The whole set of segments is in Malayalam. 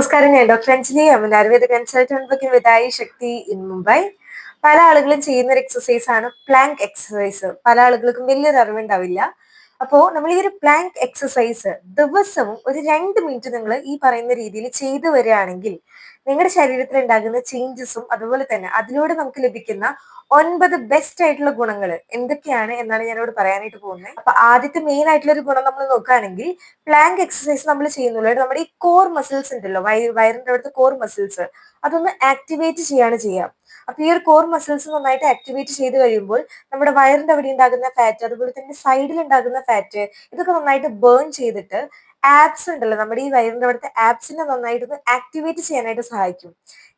നമസ്കാരം ഞാൻ doctor Anjali Aman Ayurveda consultant working with Shakti in Mumbai പല ആളുകളും ചെയ്യുന്ന ഒരു എക്സസൈസ് ആണ് പ്ലാങ്ക് എക്സസൈസ് പല ആളുകൾക്കും വലിയൊരു അറിവുണ്ടാവില്ല. അപ്പോ നമ്മൾ ഈ ഒരു പ്ലാങ്ക് എക്സസൈസ് ദിവസവും ഒരു രണ്ട് മിനിറ്റ് നിങ്ങൾ ഈ പറയുന്ന രീതിയിൽ ചെയ്തു വരികയാണെങ്കിൽ നിങ്ങളുടെ ശരീരത്തിൽ ഉണ്ടാകുന്ന ചേഞ്ചസും അതുപോലെ തന്നെ അതിലൂടെ നമുക്ക് ലഭിക്കുന്ന ഒൻപത് ബെസ്റ്റ് ആയിട്ടുള്ള ഗുണങ്ങൾ എന്തൊക്കെയാണ് എന്നാണ് ഞാനിവിടെ പറയാനായിട്ട് പോകുന്നത്. അപ്പൊ ആദ്യത്തെ മെയിൻ ആയിട്ടുള്ള ഒരു ഗുണം നമ്മൾ നോക്കുകയാണെങ്കിൽ പ്ലാങ്ക് എക്സസൈസ് നമ്മൾ ചെയ്യുന്നുള്ളൂ. നമ്മുടെ ഈ കോർ മസിൽസ് ഉണ്ടല്ലോ വയറിന്റെ അവിടുത്തെ കോർ മസിൽസ് അതൊന്ന് ആക്ടിവേറ്റ് ചെയ്യാണ് ചെയ്യാം അപ്പൊ ഈ ഒരു കോർ മസിൽസ് നന്നായിട്ട് ആക്ടിവേറ്റ് ചെയ്ത് കഴിയുമ്പോൾ നമ്മുടെ വയറിന്റെ അവിടെ ഉണ്ടാകുന്ന ഫാറ്റ് അതുപോലെ തന്നെ സൈഡിൽ ഉണ്ടാകുന്ന ഫാറ്റ് ഇതൊക്കെ നന്നായിട്ട് ബേൺ ചെയ്തിട്ട് ആപ്സ് ഉണ്ടല്ലോ നമ്മുടെ ഈ വയറിന്റെ അവിടുത്തെ ആപ്സിനെ നന്നായിട്ട് ആക്ടിവേറ്റ് ചെയ്യാനായിട്ട് സഹായിക്കും.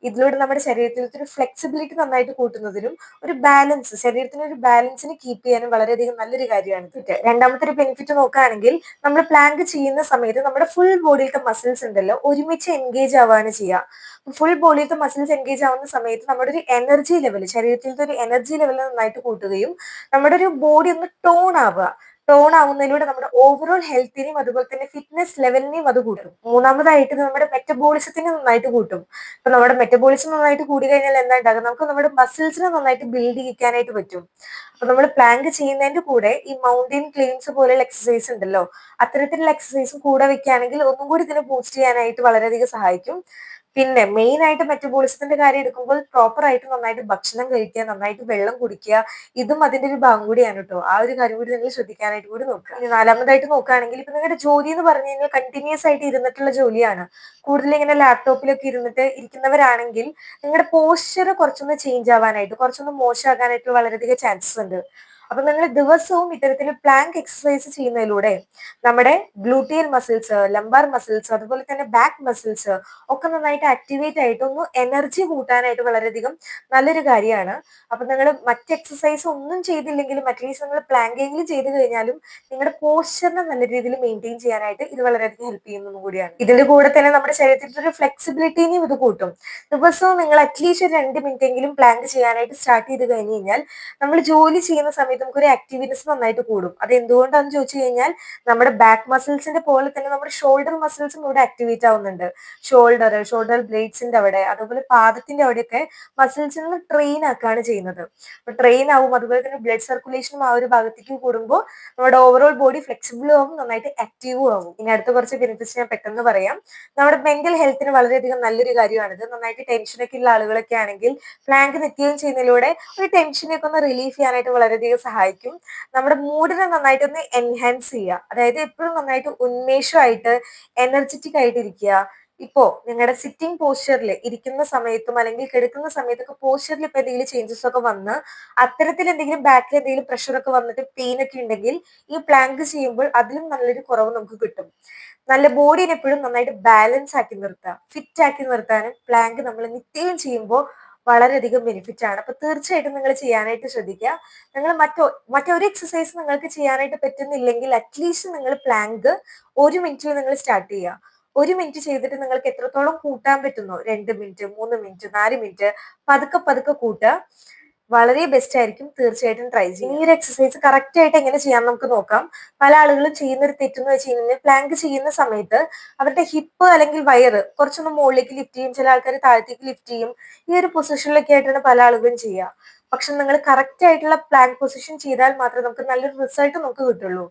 ഇതിലൂടെ നമ്മുടെ ശരീരത്തിലത്തെ ഒരു ഫ്ലെക്സിബിലിറ്റി നന്നായിട്ട് കൂട്ടുന്നതിനും ഒരു ബാലൻസ് ശരീരത്തിന് ഒരു ബാലൻസിന് കീപ്പ് ചെയ്യാനും വളരെയധികം നല്ലൊരു കാര്യമാണ് ഇത്. രണ്ടാമത്തെ ഒരു ബെനിഫിറ്റ് നോക്കുകയാണെങ്കിൽ നമ്മൾ പ്ലാങ്ക് ചെയ്യുന്ന സമയത്ത് നമ്മുടെ ഫുൾ ബോഡിയിലത്തെ മസിൽസ് ഉണ്ടല്ലോ ഒരുമിച്ച് എൻഗേജ് ആവാണ് ചെയ്യുക. ഫുൾ ബോഡിയിലത്തെ മസിൽസ് എൻഗേജ് ആവുന്ന സമയത്ത് നമ്മുടെ ഒരു എനർജി ലെവൽ ശരീരത്തിലത്തെ ഒരു എനർജി ലെവൽ നന്നായിട്ട് കൂട്ടുകയും നമ്മുടെ ഒരു ബോഡി ഒന്ന് ടോൺ ആവുക. ടോൺ ആവുന്നതിലൂടെ നമ്മുടെ ഓവറോൾ ഹെൽത്തിനെയും അതുപോലെ തന്നെ ഫിറ്റ്നസ് ലെവലിനെയും അത് കൂട്ടും. മൂന്നാമതായിട്ട് നമ്മുടെ മെറ്റബോളിസത്തിനെ നന്നായിട്ട് കൂട്ടും. ഇപ്പൊ നമ്മുടെ മെറ്റബോളിസം നന്നായിട്ട് കൂടി കഴിഞ്ഞാൽ എന്താ ഉണ്ടാകുക നമുക്ക് നമ്മുടെ മസിൽസിനെ നന്നായിട്ട് ബിൽഡ് ചെയ്യിക്കാനായിട്ട് പറ്റും. അപ്പൊ നമ്മൾ പ്ലാങ്ക് ചെയ്യുന്നതിന്റെ കൂടെ ഈ മൗണ്ടൻ ക്ലെയിംസ് പോലെയുള്ള എക്സസൈസ് ഉണ്ടല്ലോ അത്തരത്തിലുള്ള എക്സസൈസും കൂടെ വെക്കുകയാണെങ്കിൽ ഒന്നും കൂടി ഇതിനെ ബൂസ്റ്റ് ചെയ്യാനായിട്ട് വളരെയധികം സഹായിക്കും. പിന്നെ മെയിൻ ആയിട്ട് മെറ്റബോളിസത്തിന്റെ കാര്യം എടുക്കുമ്പോൾ പ്രോപ്പർ ആയിട്ട് നന്നായിട്ട് ഭക്ഷണം കഴിക്കുക നന്നായിട്ട് വെള്ളം കുടിക്കുക ഇതും അതിന്റെ ഒരു ഭാഗം കൂടിയാണ് കേട്ടോ ആ ഒരു കാര്യം കൂടി നിങ്ങൾ ശ്രദ്ധിക്കാനായിട്ട് കൂടി നോക്കുക ഇനി നാലാമതായിട്ട് നോക്കുകയാണെങ്കിൽ ഇപ്പൊ നിങ്ങളുടെ ജോലി എന്ന് പറഞ്ഞു കഴിഞ്ഞാൽ കണ്ടിന്യൂസ് ആയിട്ട് ഇരുന്നിട്ടുള്ള ജോലിയാണ്. കൂടുതൽ ഇങ്ങനെ ലാപ്ടോപ്പിലൊക്കെ ഇരുന്നിട്ട് ഇരിക്കുന്നവരാണെങ്കിൽ നിങ്ങളുടെ പോസ്ചർ കുറച്ചൊന്ന് ചേഞ്ച് ആവാനായിട്ട് കുറച്ചൊന്ന് മോശമാകാനായിട്ട് വളരെയധികം ചാൻസസ് ഉണ്ട്. അപ്പൊ നിങ്ങൾ ദിവസവും ഇത്തരത്തിൽ പ്ലാങ്ക് എക്സസൈസ് ചെയ്യുന്നതിലൂടെ നമ്മുടെ ഗ്ലൂട്ടിയൽ മസിൽസ് ലംബാർ മസിൽസ് അതുപോലെ തന്നെ ബാക്ക് മസിൽസ് ഒക്കെ നന്നായിട്ട് ആക്ടിവേറ്റ് ആയിട്ട് ഒന്ന് എനർജി കൂട്ടാനായിട്ട് വളരെയധികം നല്ലൊരു കാര്യമാണ്. അപ്പൊ നിങ്ങൾ മറ്റ് എക്സസൈസ് ഒന്നും ചെയ്തില്ലെങ്കിലും അറ്റ്ലീസ്റ്റ് നിങ്ങൾ പ്ലാങ്കെങ്കിലും ചെയ്ത് കഴിഞ്ഞാലും നിങ്ങളുടെ പോസ്ചറിനെ നല്ല രീതിയിൽ മെയിന്റെയിൻ ചെയ്യാനായിട്ട് ഇത് വളരെയധികം ഹെൽപ്പ് ചെയ്യുന്നതും കൂടിയാണ്. ഇതിന്റെ കൂടെ തന്നെ നമ്മുടെ ശരീരത്തിന്റെ ഒരു ഫ്ലെക്സിബിലിറ്റിനെയും ഇത് കൂട്ടും. ദിവസവും നിങ്ങൾ അറ്റ്ലീസ്റ്റ് ഒരു രണ്ട് മിനിറ്റ് എങ്കിലും പ്ലാങ്ക് ചെയ്യാനായിട്ട് സ്റ്റാർട്ട് ചെയ്ത് കഴിഞ്ഞ് കഴിഞ്ഞാൽ നമ്മൾ ജോലി ചെയ്യുന്ന സമയത്ത് നമുക്കൊരു ആക്ടിവിറ്റീസ് നന്നായിട്ട് കൂടും. അത് എന്തുകൊണ്ടാണെന്ന് ചോദിച്ചു കഴിഞ്ഞാൽ നമ്മുടെ ബാക്ക് മസിൽസിന്റെ പോലെ തന്നെ നമ്മുടെ ഷോൾഡർ മസിൽസും ഇവിടെ ആക്ടിവേറ്റ് ആവുന്നുണ്ട്. ഷോൾഡർ ഷോൾഡർ ബ്ലേഡ്സിന്റെ അവിടെ അതുപോലെ പാദത്തിന്റെ അവിടെയൊക്കെ മസിൽസിന് ട്രെയിൻ ആക്കുകയാണ് ചെയ്യുന്നത്. അപ്പൊ ട്രെയിൻ ആവും അതുപോലെ തന്നെ ബ്ലഡ് സർക്കുലേഷനും ആ ഒരു ഭാഗത്തേക്കും കൂടുമ്പോൾ നമ്മുടെ ഓവറോൾ ബോഡി ഫ്ലെക്സിബിളും ആവും നന്നായിട്ട് ആക്റ്റീവും ആവും. ഇനി അടുത്ത കുറച്ച് ബെനിഫിറ്റ്സ് ഞാൻ പെട്ടെന്ന് പറയാം. നമ്മുടെ മെന്റൽ ഹെൽത്തിന് വളരെയധികം നല്ലൊരു കാര്യമാണിത്. നന്നായിട്ട് ടെൻഷനൊക്കെ ഉള്ള ആളുകളൊക്കെ ആണെങ്കിൽ പ്ലാങ്ക് നിൽക്കുകയും ചെയ്യുന്നതിലൂടെ ഒരു ടെൻഷനൊക്കെ ഒന്ന് റിലീഫ് ചെയ്യാനായിട്ട് വളരെയധികം സഹായിക്കും. നമ്മുടെ മൂഡിനെ നന്നായിട്ട് ഒന്ന് എൻഹാൻസ് ചെയ്യുക. അതായത് എപ്പോഴും നന്നായിട്ട് ഉന്മേഷമായിട്ട് എനർജറ്റിക് ആയിട്ട് ഇരിക്കുക. ഇപ്പോ നിങ്ങളുടെ സിറ്റിംഗ് പോസ്ചറിൽ ഇരിക്കുന്ന സമയത്തും അല്ലെങ്കിൽ കിടക്കുന്ന സമയത്തൊക്കെ പോസ്ചറിൽ ഇപ്പൊ എന്തെങ്കിലും ചേഞ്ചസ് ഒക്കെ വന്ന് അത്തരത്തിൽ എന്തെങ്കിലും ബാക്കിൽ എന്തെങ്കിലും പ്രഷർ ഒക്കെ വന്നിട്ട് പെയിൻ ഒക്കെ ഉണ്ടെങ്കിൽ ഈ പ്ലാങ്ക് ചെയ്യുമ്പോൾ അതിലും നല്ലൊരു കുറവ് നമുക്ക് കിട്ടും. നല്ല ബോഡീനെ എപ്പോഴും നന്നായിട്ട് ബാലൻസ് ആക്കി നിർത്തുക ഫിറ്റ് ആക്കി നിർത്താനും പ്ലാങ്ക് നമ്മൾ നിത്യവും ചെയ്യുമ്പോൾ വളരെയധികം ബെനിഫിറ്റ് ആണ്. അപ്പൊ തീർച്ചയായിട്ടും നിങ്ങൾ ചെയ്യാനായിട്ട് ശ്രദ്ധിക്കുക. നിങ്ങൾ മറ്റോ മറ്റൊരു എക്സസൈസ് നിങ്ങൾക്ക് ചെയ്യാനായിട്ട് പറ്റുന്നില്ലെങ്കിൽ അറ്റ്ലീസ്റ്റ് നിങ്ങൾ പ്ലാങ്ക് ഒരു മിനിറ്റിൽ നിങ്ങൾ സ്റ്റാർട്ട് ചെയ്യുക. ഒരു മിനിറ്റ് ചെയ്തിട്ട് നിങ്ങൾക്ക് എത്രത്തോളം കൂട്ടാൻ പറ്റുന്നു? രണ്ട് മിനിറ്റ് മൂന്ന് മിനിറ്റ് നാല് മിനിറ്റ് പതുക്കെ പതുക്കെ കൂട്ടുക. വളരെ ബെസ്റ്റ് ആയിരിക്കും. തീർച്ചയായിട്ടും ട്രൈ ചെയ്യും ഈ ഒരു എക്സസൈസ് കറക്റ്റ് ആയിട്ട് എങ്ങനെ ചെയ്യാൻ നമുക്ക് നോക്കാം. പല ആളുകളും ചെയ്യുന്ന ഒരു തെറ്റെന്ന് വെച്ച് കഴിഞ്ഞാൽ പ്ലാങ്ക് ചെയ്യുന്ന സമയത്ത് അവരുടെ ഹിപ്പ് അല്ലെങ്കിൽ വയറ് കുറച്ചൊന്ന് മുകളിലേക്ക് ലിഫ്റ്റ് ചെയ്യും. ചില ആൾക്കാർ താഴത്തേക്ക് ലിഫ്റ്റ് ചെയ്യും. ഈ ഒരു പൊസിഷനിലൊക്കെ ആയിട്ടാണ് പല ആളുകളും ചെയ്യുക. പക്ഷെ നിങ്ങൾ കറക്റ്റ് ആയിട്ടുള്ള പ്ലാങ്ക് പൊസിഷൻ ചെയ്താൽ മാത്രമേ നമുക്ക് നല്ലൊരു റിസൾട്ട് നമുക്ക് കിട്ടുള്ളൂ.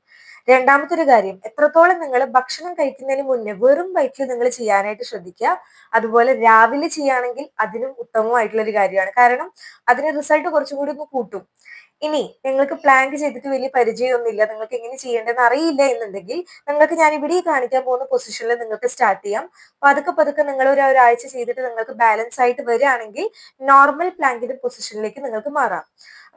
രണ്ടാമത്തെ ഒരു കാര്യം എത്രത്തോളം നിങ്ങൾ ഭക്ഷണം കഴിക്കുന്നതിന് മുന്നേ വെറും വയറ്റിൽ നിങ്ങൾ ചെയ്യാനായിട്ട് ശ്രദ്ധിക്കുക. അതുപോലെ രാവിലെ ചെയ്യുകയാണെങ്കിൽ അതിനും ഉത്തമമായിട്ടുള്ള ഒരു കാര്യമാണ്. കാരണം അതിന് റിസൾട്ട് കുറച്ചും കൂടി ഒന്ന് കൂട്ടും. ഇനി നിങ്ങൾക്ക് പ്ലാങ്ക് ചെയ്തിട്ട് വലിയ പരിചയമൊന്നുമില്ല. നിങ്ങൾക്ക് എങ്ങനെ ചെയ്യേണ്ടതെന്ന് അറിയില്ല എന്നുണ്ടെങ്കിൽ നിങ്ങൾക്ക് ഞാൻ ഇവിടെ കാണിക്കാൻ പോകുന്ന പൊസിഷനിൽ നിങ്ങൾക്ക് സ്റ്റാർട്ട് ചെയ്യാം. അപ്പൊ അതൊക്കെ പതുക്കെ നിങ്ങൾ ഒരു ഒരാഴ്ച ചെയ്തിട്ട് നിങ്ങൾക്ക് ബാലൻസ് ആയിട്ട് വരികയാണെങ്കിൽ നോർമൽ പ്ലാങ്കിന്റെ പൊസിഷനിലേക്ക് നിങ്ങൾക്ക് മാറാം.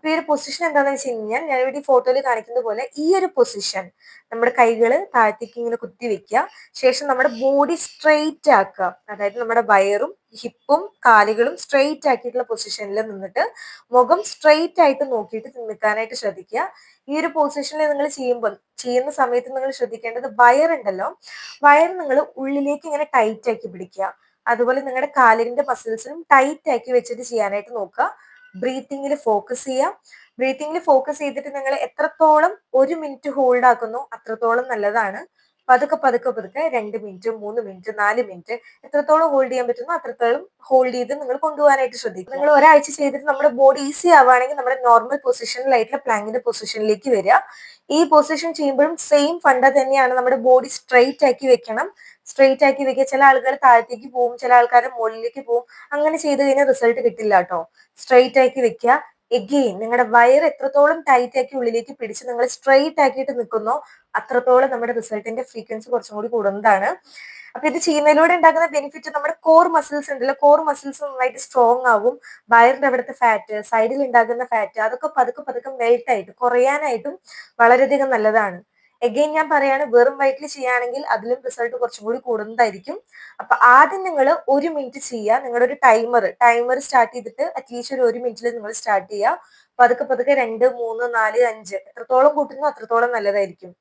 ഈ ഒരു പൊസിഷൻ എന്താണെന്ന് വെച്ച് കഴിഞ്ഞാൽ ഞാൻ ഇവിടെ ഫോട്ടോയിൽ കാണിക്കുന്ന പോലെ ഈ ഒരു പൊസിഷൻ നമ്മുടെ കൈകൾ താഴത്തേക്ക് ഇങ്ങനെ കുത്തി വെക്കുക. ശേഷം നമ്മുടെ ബോഡി സ്ട്രെയിറ്റ് ആക്കുക. അതായത് നമ്മുടെ വയറും ഹിപ്പും കാലുകളും സ്ട്രെയിറ്റ് ആക്കിയിട്ടുള്ള പൊസിഷനിൽ നിന്നിട്ട് മുഖം സ്ട്രെയിറ്റ് ആയിട്ട് നോക്കിയിട്ട് നിൽക്കാനായിട്ട് ശ്രദ്ധിക്കുക. ഈ ഒരു പൊസിഷനിൽ നിങ്ങൾ ചെയ്യുമ്പോൾ ചെയ്യുന്ന സമയത്ത് നിങ്ങൾ ശ്രദ്ധിക്കേണ്ടത് വയറുണ്ടല്ലോ വയർ നിങ്ങൾ ഉള്ളിലേക്ക് ഇങ്ങനെ ടൈറ്റ് ആക്കി പിടിക്കുക. അതുപോലെ നിങ്ങളുടെ കാലിന്റെ മസിൽസിനും ടൈറ്റ് ആക്കി വെച്ചിട്ട് ചെയ്യാനായിട്ട് നോക്കുക. ബ്രീത്തിങ്ങിൽ ഫോക്കസ് ചെയ്യുക ബ്രീത്തിങ്ങിൽ ഫോക്കസ് ചെയ്തിട്ട് നിങ്ങൾ എത്രത്തോളം ഒരു മിനിറ്റ് ഹോൾഡ് ആക്കുന്നു അത്രത്തോളം നല്ലതാണ്. പതുക്കെ പതുക്കെ പതുക്കെ രണ്ട് മിനിറ്റ് മൂന്ന് മിനിറ്റ് നാല് മിനിറ്റ് എത്രത്തോളം ഹോൾഡ് ചെയ്യാൻ പറ്റുന്നു അത്രത്തോളം ഹോൾഡ് ചെയ്ത് നിങ്ങൾ കൊണ്ടുപോകാനായിട്ട് ശ്രദ്ധിക്കും നിങ്ങൾ ഒരാഴ്ച ചെയ്തിട്ട് നമ്മുടെ ബോഡി ഈസി ആവുകയാണെങ്കിൽ നമ്മുടെ നോർമൽ പൊസിഷനിലായിട്ടുള്ള പ്ലാങ്കിന്റെ പൊസിഷനിലേക്ക് വരിക. ഈ പൊസിഷൻ ചെയ്യുമ്പോഴും സെയിം ഫണ്ട തന്നെയാണ് നമ്മുടെ ബോഡി സ്ട്രെയിറ്റ് ആക്കി വെക്കണം. സ്ട്രെയിറ്റ് ആക്കി വെക്കുക ചില ആൾക്കാർ താഴത്തേക്ക് പോവും ചില ആൾക്കാർ മുകളിലേക്ക് പോവും. അങ്ങനെ ചെയ്ത് കഴിഞ്ഞാൽ റിസൾട്ട് കിട്ടില്ല കേട്ടോ. സ്ട്രെയിറ്റ് ആക്കി വെക്കുക. എഗെയിൻ നിങ്ങളുടെ വയർ എത്രത്തോളം ടൈറ്റ് ആക്കി ഉള്ളിലേക്ക് പിടിച്ച് നിങ്ങൾ സ്ട്രെയിറ്റ് ആക്കിയിട്ട് നിൽക്കുന്നോ അത്രത്തോളം നമ്മുടെ റിസൾട്ടിന്റെ ഫ്രീക്വൻസി കുറച്ചും കൂടി കൂടുന്നതാണ്. അപ്പൊ ഇത് ചെയ്യുന്നതിലൂടെ ഉണ്ടാകുന്ന ബെനിഫിറ്റ് നമ്മുടെ കോർ മസിൽസ് ഉണ്ടല്ലോ കോർ മസിൽസ് നന്നായിട്ട് സ്ട്രോങ് ആവും. വയറിന്റെ അവിടുത്തെ ഫാറ്റ് സൈഡിൽ ഉണ്ടാകുന്ന ഫാറ്റ് അതൊക്കെ പതുക്കെ പതുക്കെ മെൽട്ടായിട്ട് കുറയാനായിട്ടും വളരെയധികം നല്ലതാണ്. എഗെയിൻ ഞാൻ പറയാണ് വെറും വയറ്റിൽ ചെയ്യുകയാണെങ്കിൽ അതിലും റിസൾട്ട് കുറച്ചും കൂടി കൂടുന്നതായിരിക്കും. അപ്പൊ ആദ്യം നിങ്ങൾ ഒരു മിനിറ്റ് ചെയ്യുക. നിങ്ങളുടെ ഒരു ടൈമർ ടൈമർ സ്റ്റാർട്ട് ചെയ്തിട്ട് അറ്റ്ലീസ്റ്റ് ഒരു ഒരു മിനിറ്റിൽ നിങ്ങൾ സ്റ്റാർട്ട് ചെയ്യുക. പതുക്കെ പതുക്കെ രണ്ട് മൂന്ന് നാല് അഞ്ച്. എത്രത്തോളം കൂട്ടുന്നു അത്രത്തോളം നല്ലതായിരിക്കും.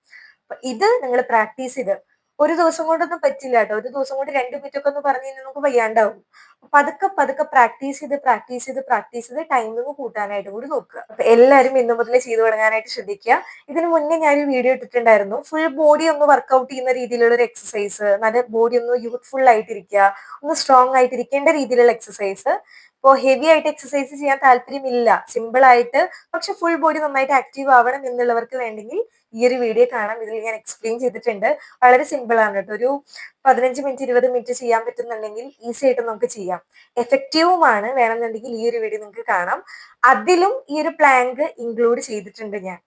ഇത് നിങ്ങൾ പ്രാക്ടീസ് ചെയ്ത് ഒരു ദിവസം കൊണ്ടൊന്നും പറ്റില്ല കേട്ടോ ഒരു ദിവസം കൊണ്ട് രണ്ട് മിനിറ്റ് ഒക്കെ ഒന്ന് പറഞ്ഞു കഴിഞ്ഞാൽ നമുക്ക് വയ്യാണ്ടാവും. പതുക്കെ പതുക്കെ പ്രാക്ടീസ് ചെയ്ത് പ്രാക്ടീസ് ചെയ്ത് പ്രാക്ടീസ് ചെയ്ത് ടൈമിംഗ് കൂട്ടാനായിട്ട് കൂടി നോക്കുക. അപ്പൊ എല്ലാവരും ഇന്നു മുതൽ ചെയ്തു തുടങ്ങാനായിട്ട് ശ്രദ്ധിക്കുക. ഇതിന് മുന്നേ ഞാൻ ഒരു വീഡിയോ ഇട്ടിട്ടുണ്ടായിരുന്നു. ഫുൾ ബോഡി ഒന്ന് വർക്ക്ഔട്ട് ചെയ്യുന്ന രീതിയിലുള്ള ഒരു എക്സസൈസ് നല്ല ബോഡി ഒന്ന് യൂത്ത്ഫുൾ ആയിട്ടിരിക്കുക. ഒന്ന് സ്ട്രോങ് ആയിട്ടിരിക്കേണ്ട രീതിയിലുള്ള എക്സസൈസ് ഇപ്പോൾ ഹെവി ആയിട്ട് എക്സസൈസ് ചെയ്യാൻ താല്പര്യമില്ല. സിമ്പിൾ ആയിട്ട് പക്ഷെ ഫുൾ ബോഡി നന്നായിട്ട് ആക്റ്റീവ് ആവണം എന്നുള്ളവർക്ക് വേണ്ടെങ്കിൽ ഈ ഒരു വീഡിയോ കാണാം. ഇതിൽ ഞാൻ എക്സ്പ്ലെയിൻ ചെയ്തിട്ടുണ്ട്. വളരെ സിമ്പിൾ ആണ് കേട്ടോ. ഒരു പതിനഞ്ച് മിനിറ്റ് ഇരുപത് മിനിറ്റ് ചെയ്യാൻ പറ്റുന്നുണ്ടെങ്കിൽ ഈസി ആയിട്ട് നമുക്ക് ചെയ്യാം. എഫക്റ്റീവുമാണ് വേണമെന്നുണ്ടെങ്കിൽ ഈ ഒരു വീഡിയോ നിങ്ങൾക്ക് കാണാം. അതിലും ഈ ഒരു പ്ലാങ്ക് ഇൻക്ലൂഡ് ചെയ്തിട്ടുണ്ട് ഞാൻ.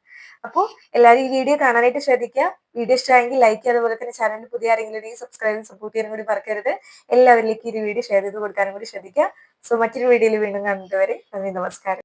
അപ്പോൾ എല്ലാവരും ഈ വീഡിയോ കാണാനായിട്ട് ശ്രദ്ധിക്കുക. വീഡിയോ ഇഷ്ടമായെങ്കിൽ ലൈക്ക് ചെയ്യുക. അതുപോലെ തന്നെ ചാനൽ പുതിയ ആരെങ്കിലും ഉണ്ടെങ്കിൽ സബ്സ്ക്രൈബ് സപ്പോർട്ട് ചെയ്യാനും കൂടി മറക്കരുത്. എല്ലാവരിലേക്കും ഈ വീഡിയോ ഷെയർ ചെയ്ത് കൊടുക്കാനും കൂടി ശ്രദ്ധിക്കുക. സോ മറ്റൊരു വീഡിയോയിൽ വീണ്ടും കാണുന്നത് വരെ നന്ദി നമസ്കാരം.